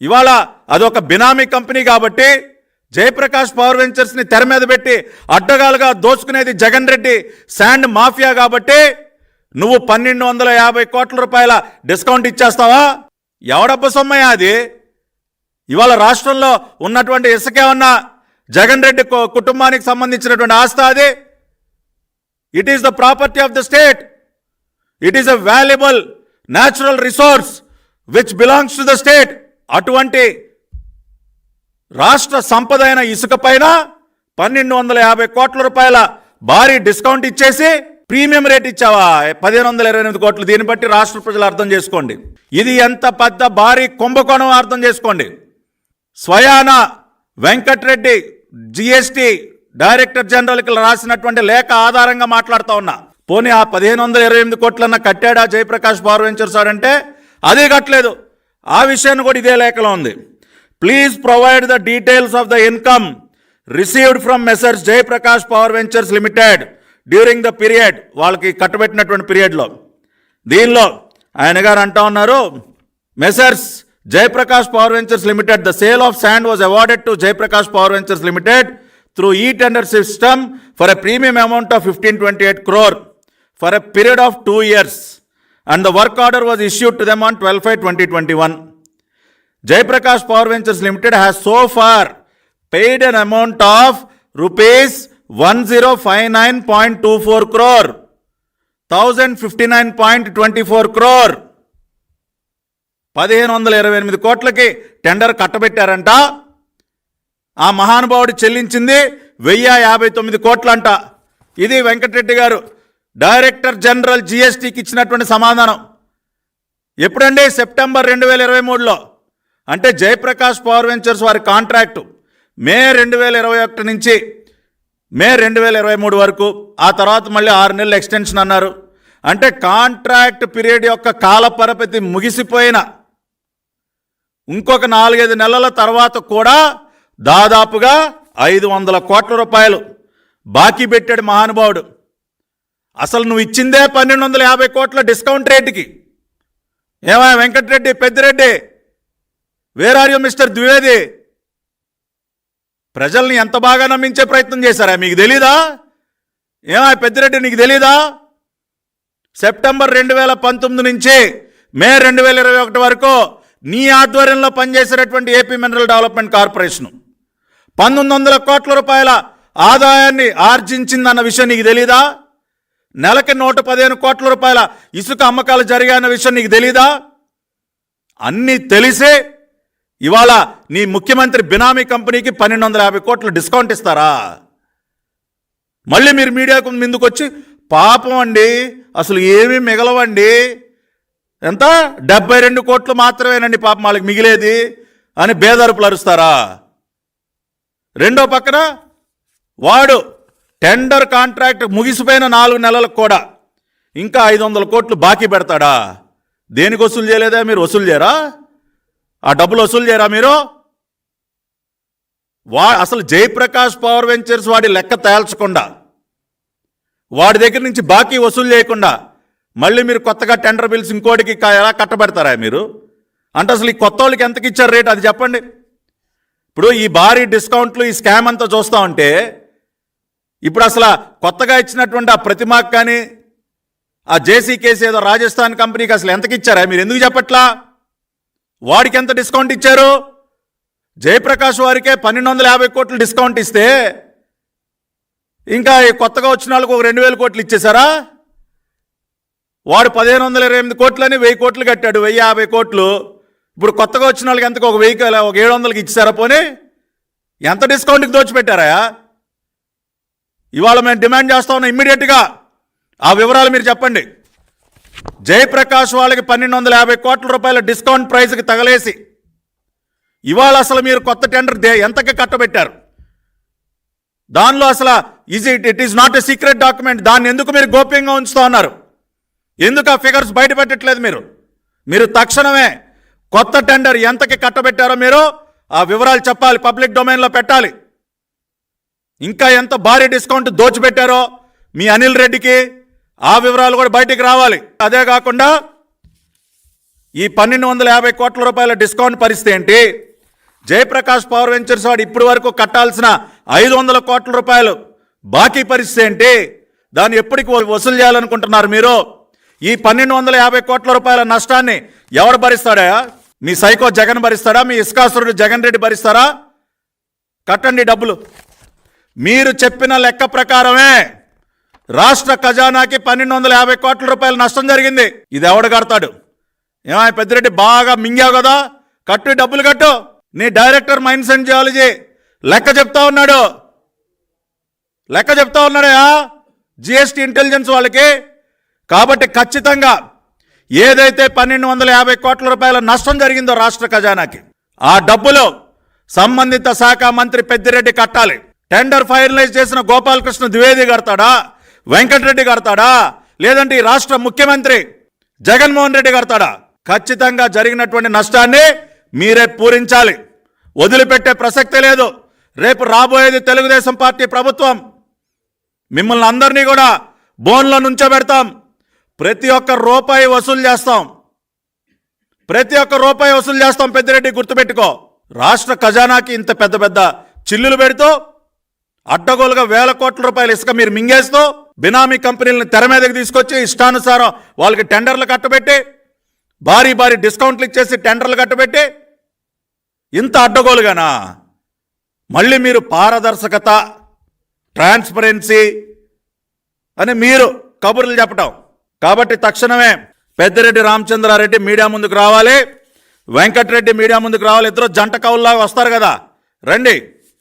ఇవాళ అదొక బినామీ కంపెనీ కాబట్టి జయప్రకాష్ పవర్ వెంచర్స్ని తెర మీద పెట్టి అడ్డగాలుగా దోచుకునేది జగన్ రెడ్డి శాండ్ మాఫియా కాబట్టి నువ్వు పన్నెండు వందల యాభై కోట్ల రూపాయల డిస్కౌంట్ ఇచ్చేస్తావా? ఎవడబ్బ సొమ్మయ్య అది? ఇవాళ రాష్ట్రంలో ఉన్నటువంటి ఇసుకేమన్నా జగన్ రెడ్డి కుటుంబానికి సంబంధించినటువంటి ఆస్తి అది? It is the property of the state it is a valuable natural resource which belongs to the state అటువంటి రాష్ట్ర సంపద అయిన ఇసుక పైన పన్నెండు వందల యాభై కోట్ల రూపాయల భారీ డిస్కౌంట్ ఇచ్చేసి ప్రీమియం రేట్ ఇచ్చావా? పదిహేను వందల ఇరవై ఎనిమిది కోట్లు. దీన్ని బట్టి రాష్ట్ర ప్రజలు అర్థం చేసుకోండి. ఇది ఎంత పెద్ద భారీ కుంభకోణం అర్థం చేసుకోండి. స్వయాన వెంకట్రెడ్డి జిఎస్టి డైరెక్టర్ జనరల్కి రాసినటువంటి లేఖ ఆధారంగా మాట్లాడుతూ ఉన్నా. పోనీ ఆ పదిహేను వందల ఇరవై ఎనిమిది కోట్లన్న కట్టాడా జయప్రకాష్ పవర్ వెంచర్స్ సార్ అంటే? అదే కట్టలేదు. ఆ విషయాన్ని కూడా ఇదే లేఖలో ఉంది. Please provide the details of the income received from Messrs Jayaprakash Power Ventures Limited during the period వాళ్ళకి కట్టబెట్టినటువంటి పీరియడ్లో దీనిలో ఆయన గారు అంటా ఉన్నారు Messrs Jayaprakash Power Ventures Limited the sale of sand was awarded to Jayaprakash Power Ventures Limited through e tender system for a premium amount of fifteen twenty eight crore for a period of two years and the work order was issued to them on twelve five twenty twenty one Jaiprakash Power Ventures Limited has so far paid an amount of rupees 1059.24 crore, 1059.24 crore. పదిహేను వందల ఇరవై ఎనిమిది కోట్లకి tender కట్టబెట్టారంట. ఆ మహానుభావుడు చెల్లించింది వెయ్యి యాభై తొమ్మిది కోట్లంట. ఇది వెంకటరెడ్డి గారు డైరెక్టర్ జనరల్ జిఎస్టికి ఇచ్చినటువంటి సమాధానం. ఎప్పుడండి? సెప్టెంబర్ రెండు వేల ఇరవై మూడులో. అంటే జయప్రకాష్ పవర్ వెంచర్స్ వారి కాంట్రాక్టు మే రెండు వేల ఇరవై ఒకటి నుంచి మే రెండు వేల ఇరవై మూడు వరకు. ఆ తర్వాత మళ్ళీ ఆరు నెలలు ఎక్స్టెన్షన్ అన్నారు. అంటే కాంట్రాక్ట్ పీరియడ్ యొక్క కాల పరపతి ముగిసిపోయిన ఇంకొక నాలుగైదు నెలల తర్వాత కూడా దాదాపుగా ఐదు వందల కోట్ల రూపాయలు బాకీ పెట్టాడు మహానుభావుడు. అసలు నువ్వు ఇచ్చిందే పన్నెండు వందల యాభై కోట్ల డిస్కౌంట్ రేటుకి. ఏమా Venkatareddy Peddireddy? Where are you Mister Dwivedi ప్రజల్ని ఎంత బాగా నమ్మించే ప్రయత్నం చేశారా? మీకు తెలీదా? ఏమా పెద్దిరెడ్డి నీకు తెలీదా? సెప్టెంబర్ రెండు వేల పంతొమ్మిది నుంచి మే రెండు వేల ఇరవై ఒకటి వరకు నీ ఆధ్వర్యంలో పనిచేసేటటువంటి ఏపీ మినరల్ డెవలప్మెంట్ కార్పొరేషన్. పంతొమ్మిది వందల కోట్ల రూపాయల ఆదాయాన్ని ఆర్జించిందన్న విషయం నీకు తెలీదా? నెలకి నూట పదిహేను కోట్ల రూపాయల ఇసుక అమ్మకాలు జరిగాయన్న విషయం నీకు తెలీదా? అన్నీ తెలిసే ఇవాళ నీ ముఖ్యమంత్రి బినామీ కంపెనీకి పన్నెండు వందల యాభై కోట్లు డిస్కౌంట్ ఇస్తారా? మళ్ళీ మీరు మీడియాకు ముందుకు వచ్చి పాపం అండి అసలు ఏమీ మిగలవండి. ఎంత? డెబ్బై రెండు కోట్లు మాత్రమేనండి పాపం వాళ్ళకి మిగిలేది అని బేదరుపులు అరుస్తారా? రెండో పక్కన వాడు టెండర్ కాంట్రాక్ట్ ముగిసిపోయిన నాలుగు నెలలకు కూడా ఇంకా ఐదు వందల కోట్లు బాకీ పెడతాడా? దేనికి వసూలు చేయలేదా మీరు? వసూలు చేయరా? ఆ డబ్బులు వసూలు చేయరా మీరు? వా అసలు జయప్రకాష్ పవర్ వెంచర్స్ వాడి లెక్క తేల్చకుండా వాడి దగ్గర నుంచి బాకీ వసూలు చేయకుండా మళ్ళీ మీరు కొత్తగా టెండర్ బిల్స్ ఇంకోటికి ఎలా కట్టబెడతారా మీరు? అంటే అసలు ఈ కొత్త వాళ్ళకి ఎంతకి ఇచ్చారు రేట్? అది చెప్పండి. ఇప్పుడు ఈ భారీ డిస్కౌంట్లు ఈ స్కామ్ అంతా చూస్తూ ఉంటే ఇప్పుడు అసలు కొత్తగా ఇచ్చినటువంటి ఆ ప్రతిమాకు కానీ ఆ జేసీ కేసు ఏదో రాజస్థాన్ కంపెనీకి అసలు ఎంతకి ఇచ్చారా మీరు ఎందుకు చెప్పట్లా? వాడికి ఎంత డిస్కౌంట్ ఇచ్చారు? జయప్రకాష్ వారికే పన్నెండు వందల యాభై కోట్లు డిస్కౌంట్ ఇస్తే ఇంకా ఈ కొత్తగా వచ్చిన వాళ్ళకు ఒక రెండు వేల కోట్లు ఇచ్చేశారా? వాడు పదిహేను వందల ఇరవై ఎనిమిది కోట్లని వెయ్యి కోట్లు కట్టాడు. వెయ్యి యాభై కోట్లు. ఇప్పుడు కొత్తగా వచ్చిన వాళ్ళకి ఎంతకు? ఒక వెయ్యి ఒక ఏడు వందలకి ఇచ్చారా పోనీ? ఎంత డిస్కౌంట్కి దోచిపెట్టారా? ఇవాళ మేము డిమాండ్ చేస్తా ఉన్నాం ఇమ్మీడియట్గా ఆ వివరాలు మీరు చెప్పండి. జయప్రకాష్ వాళ్ళకి పన్నెండు వందల యాభై కోట్ల రూపాయల డిస్కౌంట్ ప్రైస్కి తగలేసి ఇవాళ అసలు మీరు కొత్త టెండర్ దే ఎంతకి కట్టబెట్టారు? దానిలో అసలు is it it is not a secret document దాన్ని ఎందుకు మీరు గోప్యంగా ఉంచుతూ ఉన్నారు? ఎందుకు ఆ ఫిగర్స్ బయట పెట్టట్లేదు మీరు? మీరు తక్షణమే కొత్త టెండర్ ఎంతకి కట్టబెట్టారో మీరు ఆ వివరాలు చెప్పాలి పబ్లిక్ డొమైన్లో పెట్టాలి. ఇంకా ఎంత భారీ డిస్కౌంట్ దోచిపెట్టారో మీ అనిల్ రెడ్డికి ఆ వివరాలు కూడా బయటికి రావాలి. అదే కాకుండా ఈ పన్నెండు వందల యాభై కోట్ల రూపాయల డిస్కౌంట్ పరిస్థితి ఏంటి? జయప్రకాష్ పవర్ వెంచర్స్ వాడు ఇప్పటి వరకు కట్టాల్సిన ఐదు వందల కోట్ల రూపాయలు బాకీ పరిస్థితి ఏంటి? దాన్ని ఎప్పటికి వసూలు చేయాలనుకుంటున్నారు మీరు? ఈ పన్నెండు వందల యాభై కోట్ల రూపాయల నష్టాన్ని ఎవరు భరిస్తాడా? మీ సైకో జగన్ భరిస్తాడా? మీ ఇస్కాసురుడు జగన్ రెడ్డి భరిస్తారా? కట్టండి డబ్బులు. మీరు చెప్పిన లెక్క ప్రకారమే రాష్ట్ర ఖజానాకి పన్నెండు వందల యాభై కోట్ల రూపాయల నష్టం జరిగింది. ఇది ఎవడు కడతాడు? ఏమాయ్ పెద్దిరెడ్డి బాగా మింగావు కదా కట్టు డబ్బులు కట్టు. నీ డైరెక్టర్ మైన్స్ అండ్ జియాలజీ లెక్క చెప్తా ఉన్నాడు. లెక్క చెప్తా ఉన్నాడయా జిఎస్టీ ఇంటెలిజెన్స్ వాళ్ళకి. కాబట్టి ఖచ్చితంగా ఏదైతే పన్నెండు వందల యాభై కోట్ల రూపాయల నష్టం జరిగిందో రాష్ట్ర ఖజానాకి ఆ డబ్బులు సంబంధిత శాఖ మంత్రి పెద్దిరెడ్డి కట్టాలి. టెండర్ ఫైనలైజ్ చేసిన గోపాలకృష్ణ ద్వివేది కడతాడా వెంకటరెడ్డి కడతాడా లేదంటే ఈ రాష్ట్ర ముఖ్యమంత్రి జగన్మోహన్ రెడ్డి కడతాడా ఖచ్చితంగా జరిగినటువంటి నష్టాన్ని మీరే పూరించాలి. వదిలిపెట్టే ప్రసక్తే లేదు. రేపు రాబోయేది తెలుగుదేశం పార్టీ ప్రభుత్వం. మిమ్మల్ని అందరినీ కూడా బోన్లో నుంచోబెడతాం. ప్రతి ఒక్క రూపాయి వసూలు చేస్తాం. ప్రతి ఒక్క రూపాయి వసూలు చేస్తాం పెద్దిరెడ్డి గుర్తుపెట్టుకో. రాష్ట్ర ఖజానాకి ఇంత పెద్ద పెద్ద చిల్లులు పెడుతూ అడ్డగోలుగా వేల కోట్ల రూపాయలు ఇసుక మీరు మింగేస్తూ బినామీ కంపెనీలను తెర మీదకి తీసుకొచ్చి ఇష్టానుసారం వాళ్ళకి టెండర్లు కట్టబెట్టి భారీ భారీ డిస్కౌంట్లు ఇచ్చేసి టెండర్లు కట్టబెట్టి ఇంత అడ్డగోలుగానా? మళ్ళీ మీరు పారదర్శకత ట్రాన్స్పరెన్సీ అని మీరు కబుర్లు చెప్పటం. కాబట్టి తక్షణమే పెద్దిరెడ్డి రామచంద్రారెడ్డి మీడియా ముందుకు రావాలి. వెంకటరెడ్డి మీడియా ముందుకు రావాలి. ఇద్దరు జంట కవుల్లాగా వస్తారు కదా. రండి.